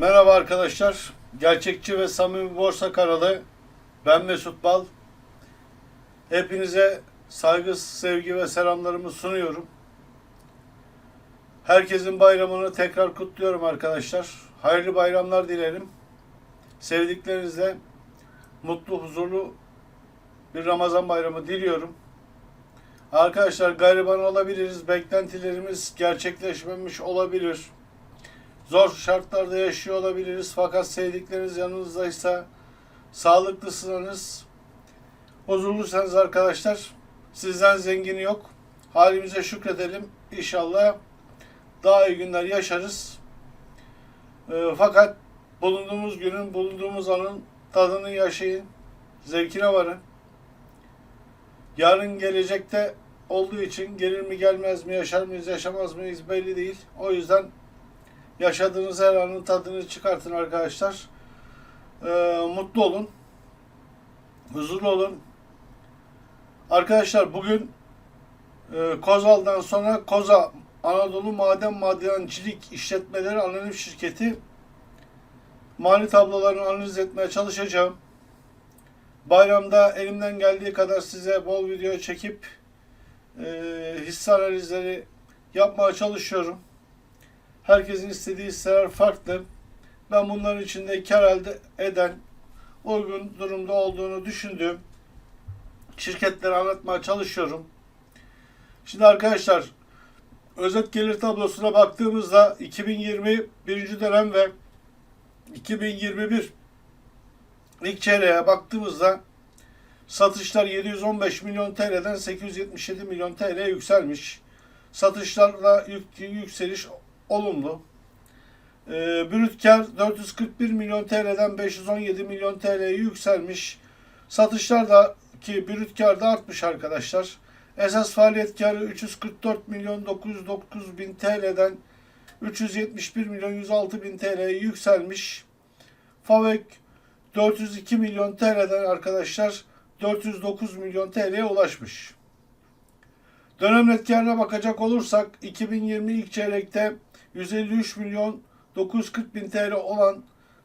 Merhaba arkadaşlar. Gerçekçi ve samimi borsa kanalı. Ben Mesut Bal. Hepinize saygı, sevgi ve selamlarımı sunuyorum. Herkesin bayramını tekrar kutluyorum arkadaşlar. Hayırlı bayramlar dilerim. Sevdiklerinizle mutlu, huzurlu bir Ramazan bayramı diliyorum. Arkadaşlar gariban olabiliriz. Beklentilerimiz gerçekleşmemiş olabilir. Zor şartlarda yaşıyor olabiliriz fakat sevdikleriniz yanınızdaysa, sağlıklısınız, huzurluysanız arkadaşlar sizden zengini yok. Halimize şükredelim. İnşallah daha iyi günler yaşarız. Ee, fakat bulunduğumuz günün, bulunduğumuz anın tadını yaşayın. Zevkine varın. Yarın gelecekte olduğu için gelir mi gelmez mi, yaşar mıyız, yaşamaz mıyız belli değil. O yüzden Yaşadığınız her anın tadını çıkartın arkadaşlar. Ee, mutlu olun. Huzurlu olun. Arkadaşlar bugün e, Kozal'dan sonra Koza Anadolu Maden Madencilik İşletmeleri Anonim Şirketi mali tablolarını analiz etmeye çalışacağım. Bayramda elimden geldiği kadar size bol video çekip e, hisse analizleri yapmaya çalışıyorum. Herkesin istediği hisseler farklı. Ben bunların içinde kar elde eden, uygun durumda olduğunu düşündüğüm şirketleri anlatmaya çalışıyorum. Şimdi arkadaşlar özet gelir tablosuna baktığımızda 2020 birinci dönem ve 2021 ilk çeyreğe baktığımızda satışlar 715 milyon TL'den 877 milyon TL'ye yükselmiş. Satışlarla yükseliş olumlu. E, brüt kar 441 milyon TL'den 517 milyon TL'ye yükselmiş. Satışlar da ki brüt da artmış arkadaşlar. Esas faaliyet karı 344 milyon 909 bin TL'den 371 milyon 106 bin TL'ye yükselmiş. FAVÖK 402 milyon TL'den arkadaşlar 409 milyon TL'ye ulaşmış. Dönem net karına bakacak olursak 2020 ilk çeyrekte 153 milyon 940 bin TL olan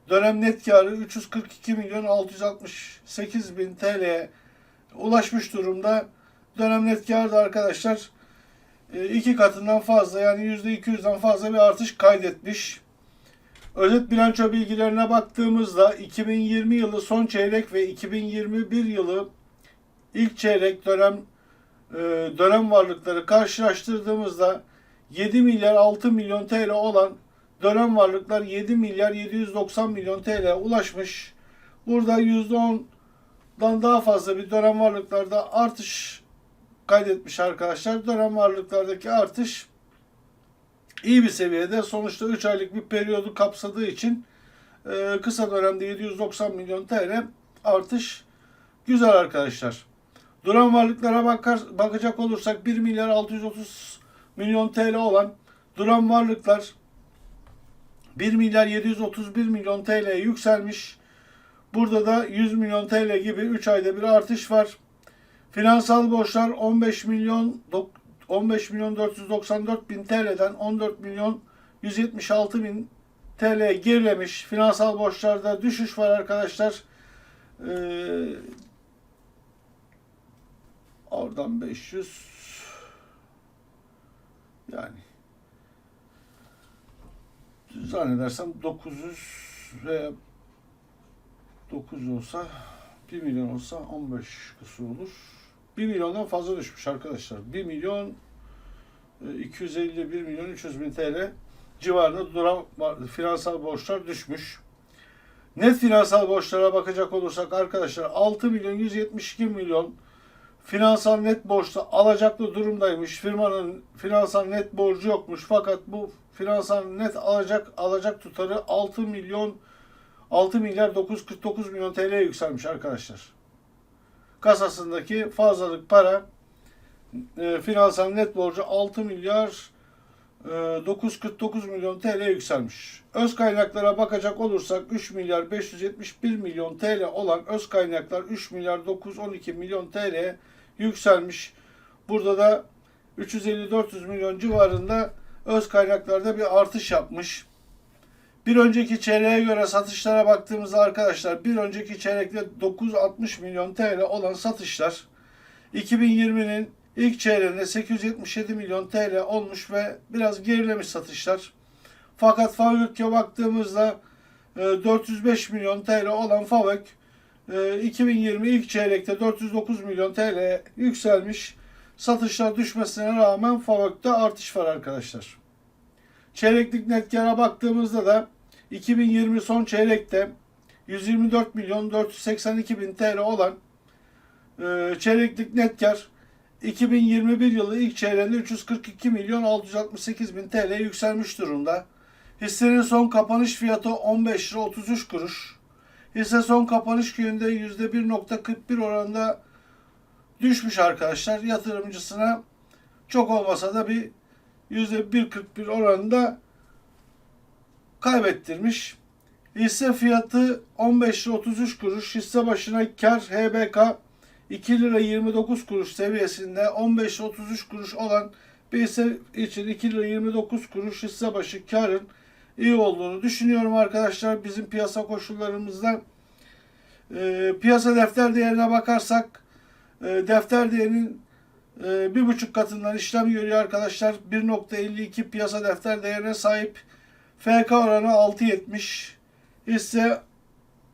dönem net karı 342 milyon 668 bin TL'ye ulaşmış durumda. Dönem net karı da arkadaşlar e, iki katından fazla yani %200'den fazla bir artış kaydetmiş. Özet bilanço bilgilerine baktığımızda 2020 yılı son çeyrek ve 2021 yılı ilk çeyrek dönem e, dönem varlıkları karşılaştırdığımızda 7 milyar 6 milyon TL olan dönem varlıklar 7 milyar 790 milyon TL'ye ulaşmış. Burada %10'dan daha fazla bir dönem varlıklarda artış kaydetmiş arkadaşlar. Dönem varlıklardaki artış iyi bir seviyede. Sonuçta 3 aylık bir periyodu kapsadığı için e, kısa dönemde 790 milyon TL artış güzel arkadaşlar. Duran varlıklara bakar, bakacak olursak 1 milyar 630 milyon TL olan duran varlıklar 1 milyar 731 milyon TL'ye yükselmiş. Burada da 100 milyon TL gibi 3 ayda bir artış var. Finansal borçlar 15 milyon dok- 15 milyon 494 bin TL'den 14 milyon 176 bin TL gerilemiş. Finansal borçlarda düşüş var arkadaşlar. Ee, oradan 500 yani zannedersem 900 veya 9 olsa 1 milyon olsa 15 kısır olur. 1 milyondan fazla düşmüş arkadaşlar. 1 milyon e, 251 milyon 300 bin TL civarında duran finansal borçlar düşmüş. Net finansal borçlara bakacak olursak arkadaşlar 6 milyon 172 milyon finansal net borçta alacaklı durumdaymış. Firmanın finansal net borcu yokmuş fakat bu finansal net alacak alacak tutarı 6 milyon 6 milyar 949 milyon TL'ye yükselmiş arkadaşlar. Kasasındaki fazlalık para e, finansal net borcu 6 milyar e, 949 milyon TL yükselmiş. Öz kaynaklara bakacak olursak 3 milyar 571 milyon TL olan öz kaynaklar 3 milyar 912 milyon TL'ye yükselmiş. Burada da 350-400 milyon civarında öz kaynaklarda bir artış yapmış. Bir önceki çeyreğe göre satışlara baktığımızda arkadaşlar bir önceki çeyrekte 960 milyon TL olan satışlar 2020'nin ilk çeyreğinde 877 milyon TL olmuş ve biraz gerilemiş satışlar. Fakat Favök'e baktığımızda e, 405 milyon TL olan Favök e, 2020 ilk çeyrekte 409 milyon TL yükselmiş. Satışlar düşmesine rağmen Favök'te artış var arkadaşlar. Çeyreklik net kâra baktığımızda da 2020 son çeyrekte 124 milyon 482 bin TL olan e, çeyreklik net kar 2021 yılı ilk çeyreğinde 342 milyon 668 bin TL yükselmiş durumda. Hissenin son kapanış fiyatı 15 lira 33 kuruş. Hisse son kapanış gününde %1.41 oranında düşmüş arkadaşlar. Yatırımcısına çok olmasa da bir %1.41 oranında kaybettirmiş. Hisse fiyatı 15 lira 33 kuruş. Hisse başına kar HBK 2 lira 29 kuruş seviyesinde 15 lira 33 kuruş olan bir hisse için 2 lira 29 kuruş hisse başı karın iyi olduğunu düşünüyorum arkadaşlar. Bizim piyasa koşullarımızda e, piyasa defter değerine bakarsak e, defter değerinin e, bir buçuk katından işlem görüyor arkadaşlar. 1.52 piyasa defter değerine sahip. FK oranı 6.70. Hisse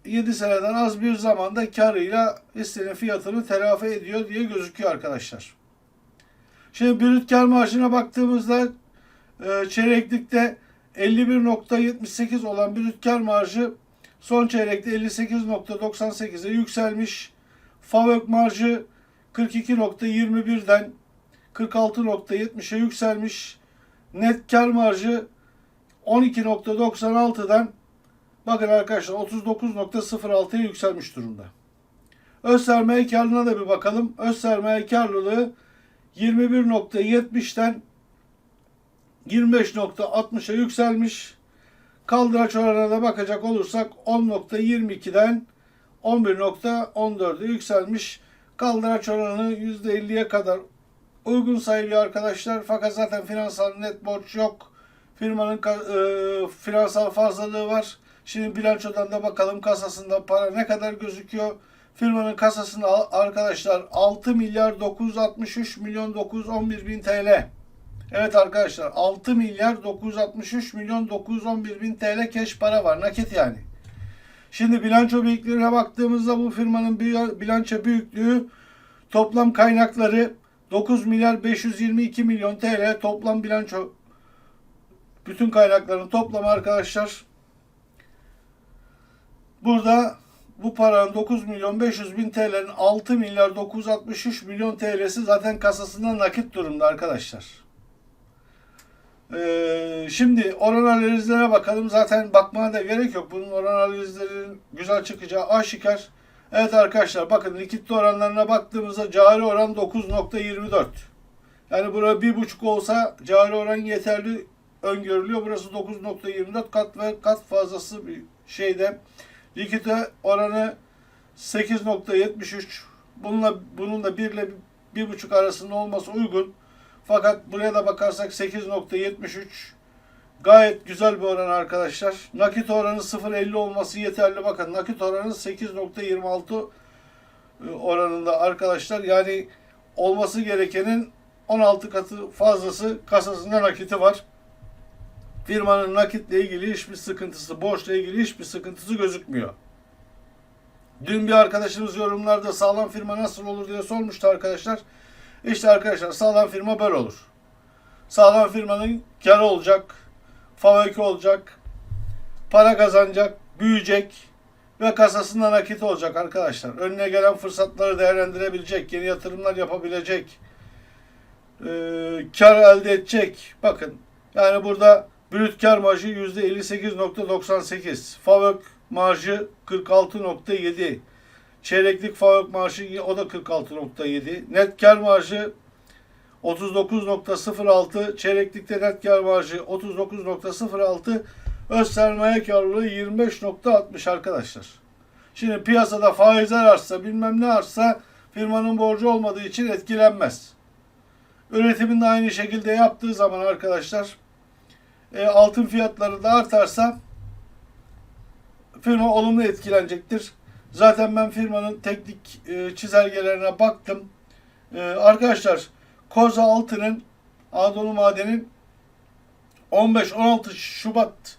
7 seneden az bir zamanda karıyla hissenin fiyatını telafi ediyor diye gözüküyor arkadaşlar. Şimdi brüt kar marjına baktığımızda e, çeyreklikte 51.78 olan brüt kar marjı son çeyrekte 58.98'e yükselmiş. Favök marjı 42.21'den 46.70'e yükselmiş. Net kar marjı 12.96'dan bakın arkadaşlar 39.06'ya yükselmiş durumda. Öz sermaye karlılığına da bir bakalım. Öz sermaye karlılığı 21.70'ten 25.60'a yükselmiş. Kaldıraç oranına da bakacak olursak 10.22'den 11.14'e yükselmiş. Kaldıraç oranı %50'ye kadar uygun sayılıyor arkadaşlar. Fakat zaten finansal net borç yok. Firmanın e, finansal fazlalığı var. Şimdi bilançodan da bakalım kasasında para ne kadar gözüküyor. Firmanın kasasında arkadaşlar 6 milyar 963 milyon 911 bin TL. Evet arkadaşlar 6 milyar 963 milyon 911 bin TL keş para var. Nakit yani. Şimdi bilanço büyüklüğüne baktığımızda bu firmanın bi- bilanço büyüklüğü toplam kaynakları 9 milyar 522 milyon TL toplam bilanço bütün kaynakların toplamı arkadaşlar. Burada bu paranın 9 milyon 500 bin TL'nin 6 milyar 963 milyon TL'si zaten kasasında nakit durumda arkadaşlar. Ee, şimdi oran analizlere bakalım. Zaten bakmaya da gerek yok. Bunun oran analizlerinin güzel çıkacağı aşikar. Evet arkadaşlar bakın likitli oranlarına baktığımızda cari oran 9.24. Yani burada bir buçuk olsa cari oran yeterli öngörülüyor. Burası 9.24 kat ve kat fazlası bir şeyde. Likite oranı 8.73. Bununla bunun da 1 ile 1.5 arasında olması uygun. Fakat buraya da bakarsak 8.73 gayet güzel bir oran arkadaşlar. Nakit oranı 0.50 olması yeterli. Bakın nakit oranı 8.26 oranında arkadaşlar. Yani olması gerekenin 16 katı fazlası kasasında nakiti var. Firmanın nakitle ilgili hiçbir sıkıntısı, borçla ilgili hiçbir sıkıntısı gözükmüyor. Dün bir arkadaşımız yorumlarda sağlam firma nasıl olur diye sormuştu arkadaşlar. İşte arkadaşlar sağlam firma böyle olur. Sağlam firmanın karı olacak, favori olacak, para kazanacak, büyüyecek ve kasasında nakit olacak arkadaşlar. Önüne gelen fırsatları değerlendirebilecek, yeni yatırımlar yapabilecek, e, kar elde edecek. Bakın yani burada brüt kar marjı %58.98, FAVÖK marjı 46.7, çeyreklik FAVÖK marjı o da 46.7, net kar marjı 39.06, çeyreklikte net kar marjı 39.06, öz sermaye karlılığı 25.60 arkadaşlar. Şimdi piyasada faizler artsa bilmem ne artsa firmanın borcu olmadığı için etkilenmez. Üretimin de aynı şekilde yaptığı zaman arkadaşlar e, altın fiyatları da artarsa firma olumlu etkilenecektir. Zaten ben firmanın teknik e, çizelgelerine baktım. E, arkadaşlar Koza Altın'ın Anadolu Maden'in 15-16 Şubat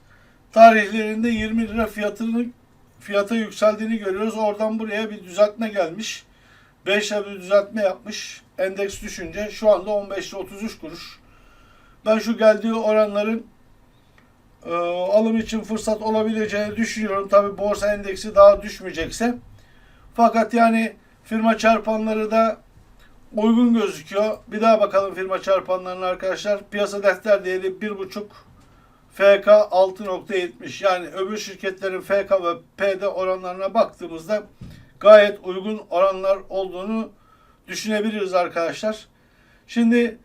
tarihlerinde 20 lira fiyatının fiyata yükseldiğini görüyoruz. Oradan buraya bir düzeltme gelmiş. 5 lira bir düzeltme yapmış. Endeks düşünce şu anda 15 lira 33 kuruş. Ben şu geldiği oranların e, alım için fırsat olabileceğini düşünüyorum. Tabi borsa endeksi daha düşmeyecekse. Fakat yani firma çarpanları da uygun gözüküyor. Bir daha bakalım firma çarpanlarına arkadaşlar. Piyasa defter değeri 1.5 FK 6.70 yani öbür şirketlerin FK ve PD oranlarına baktığımızda gayet uygun oranlar olduğunu düşünebiliriz arkadaşlar. Şimdi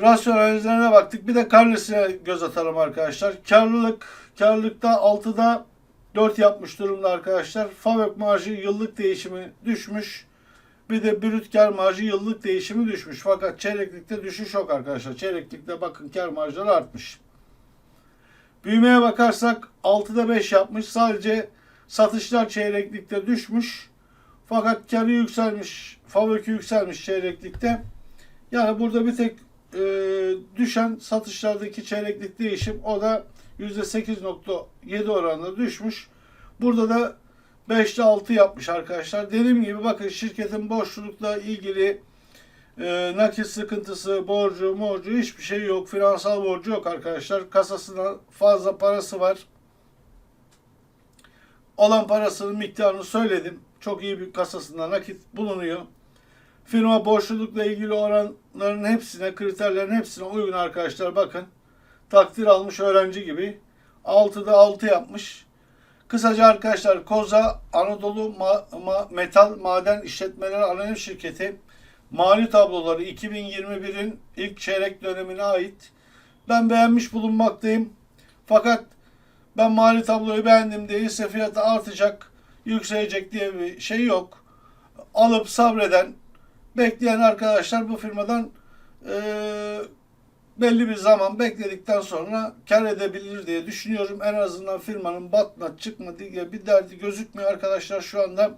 rasyonalizlerine baktık. Bir de karnesine göz atalım arkadaşlar. Karlılık, karlılıkta 6'da 4 yapmış durumda arkadaşlar. Fabrik marjı yıllık değişimi düşmüş. Bir de brüt kar marjı yıllık değişimi düşmüş. Fakat çeyreklikte düşüş yok arkadaşlar. Çeyreklikte bakın kar marjları artmış. Büyümeye bakarsak 6'da 5 yapmış. Sadece satışlar çeyreklikte düşmüş. Fakat karı yükselmiş. Fabriki yükselmiş çeyreklikte. Yani burada bir tek e, düşen satışlardaki çeyreklik değişim o da %8.7 oranında düşmüş. Burada da 5'te 6 yapmış arkadaşlar. Dediğim gibi bakın şirketin borçlulukla ilgili e, nakit sıkıntısı, borcu, morcu hiçbir şey yok. Finansal borcu yok arkadaşlar. Kasasında fazla parası var. Olan parasının miktarını söyledim. Çok iyi bir kasasında nakit bulunuyor. Firma borçlulukla ilgili oranların hepsine, kriterlerin hepsine uygun arkadaşlar. Bakın takdir almış öğrenci gibi. 6'da 6 yapmış. Kısaca arkadaşlar Koza Anadolu Ma- Ma- Metal Maden İşletmeleri Anonim Şirketi mali tabloları 2021'in ilk çeyrek dönemine ait. Ben beğenmiş bulunmaktayım. Fakat ben mali tabloyu beğendim diye fiyatı artacak, yükselecek diye bir şey yok. Alıp sabreden, bekleyen arkadaşlar bu firmadan eee belli bir zaman bekledikten sonra kar edebilir diye düşünüyorum. En azından firmanın batma çıkma diye bir derdi gözükmüyor arkadaşlar şu anda.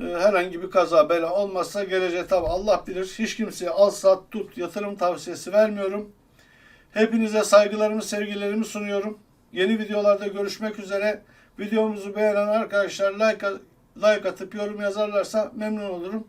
Ee, herhangi bir kaza bela olmazsa gelecek tabi Allah bilir. Hiç kimseye al sat tut yatırım tavsiyesi vermiyorum. Hepinize saygılarımı sevgilerimi sunuyorum. Yeni videolarda görüşmek üzere. Videomuzu beğenen arkadaşlar like, like atıp yorum yazarlarsa memnun olurum.